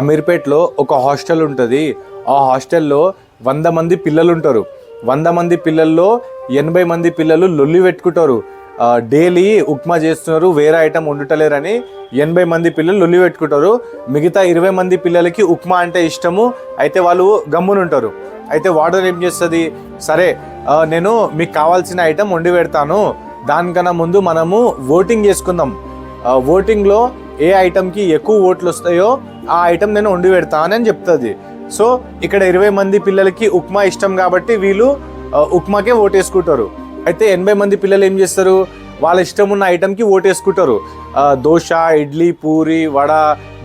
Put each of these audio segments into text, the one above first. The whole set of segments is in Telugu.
అమీర్పేట్లో ఒక హాస్టల్ ఉంటుంది. ఆ హాస్టల్లో వంద మంది పిల్లలు ఉంటారు వంద మంది పిల్లల్లో ఎనభై మంది పిల్లలు లొల్లి పెట్టుకుంటారు. డైలీ ఉప్మా చేస్తున్నారు వేరే ఐటమ్ వండుటలేరని ఎనభై మంది పిల్లలు లొల్లి పెట్టుకుంటారు. మిగతా ఇరవై మంది పిల్లలకి ఉప్మా అంటే ఇష్టము. అయితే వాళ్ళు గమ్మునుంటారు. అయితే వార్డెన్ ఏం చేస్తుంది? సరే నేను మీకు కావాల్సిన ఐటమ్ వండి పెడతాను. దానికన్నా ముందు మనము ఓటింగ్ చేసుకుందాం. ఓటింగ్లో ఏ ఐటమ్కి ఎక్కువ ఓట్లు వస్తాయో ఆ ఐటమ్ నేను వండి పెడతానని చెప్తుంది. సో ఇక్కడ ఇరవై మంది పిల్లలకి ఉప్మా ఇష్టం కాబట్టి వీళ్ళు ఉప్మాకే ఓటేసుకుంటారు. అయితే ఎనభై మంది పిల్లలు ఏం చేస్తారు? వాళ్ళ ఇష్టం ఉన్న ఐటమ్కి ఓటేసుకుంటారు. దోశ ఇడ్లీ పూరి వడ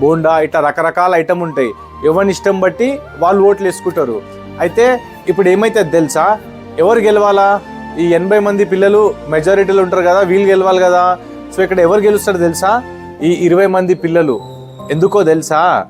బోండా ఇట్లా రకరకాల ఐటమ్ ఉంటాయి. ఎవరిని ఇష్టం బట్టి వాళ్ళు ఓట్లు వేసుకుంటారు. అయితే ఇప్పుడు ఏమైతే తెలుసా? ఎవరు గెలవాలా? ఈ ఎనభై మంది పిల్లలు మెజారిటీలో ఉంటారు కదా వీళ్ళు గెలవాలి కదా. సో ఇక్కడ ఎవరు గెలుస్తారు తెలుసా? ఈ ఇరవై మంది పిల్లలు. ఎందుకో తెలుసా?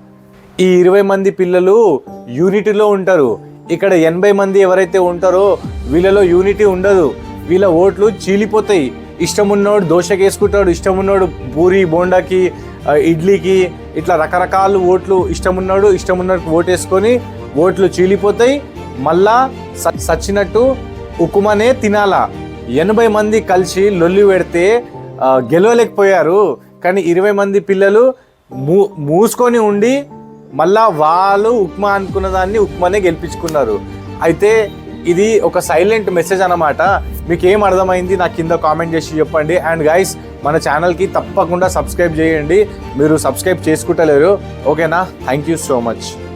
ఈ ఇరవై మంది పిల్లలు యూనిటీలో ఉంటారు. ఇక్కడ ఎనభై మంది ఎవరైతే ఉంటారో వీళ్ళలో యూనిటీ ఉండదు. వీళ్ళ ఓట్లు చీలిపోతాయి. ఇష్టం ఉన్నోడు దోశకి వేసుకుంటాడు ఇష్టం ఉన్నోడు పూరి బోండాకి ఇడ్లీకి ఇట్లా రకరకాల ఓట్లు ఇష్టం ఉన్నాడు ఇష్టం ఉన్నట్టు ఓటేసుకొని వేసుకొని ఓట్లు చీలిపోతాయి. మళ్ళా స- సచ్చినట్టు ఉక్కుమనే తినాలా. ఎనభై మంది కలిసి లొల్లి పెడితే గెలవలేకపోయారు. కానీ ఇరవై మంది పిల్లలు మూ మూసుకొని ఉండి మళ్ళా వాళ్ళు ఉప్మా అనుకున్న దాన్ని ఉప్మానే గెలిపించుకున్నారు. అయితే ఇది ఒక సైలెంట్ మెసేజ్ అన్నమాట. మీకు ఏం అర్థమైంది? నాకు కింద కామెంట్ చేసి చెప్పండి. అండ్ గైస్ మన ఛానల్కి తప్పకుండా సబ్స్క్రైబ్ చేయండి. మీరు సబ్స్క్రైబ్ చేసుకుంటలేరు. ఓకేనా? Thank you so much.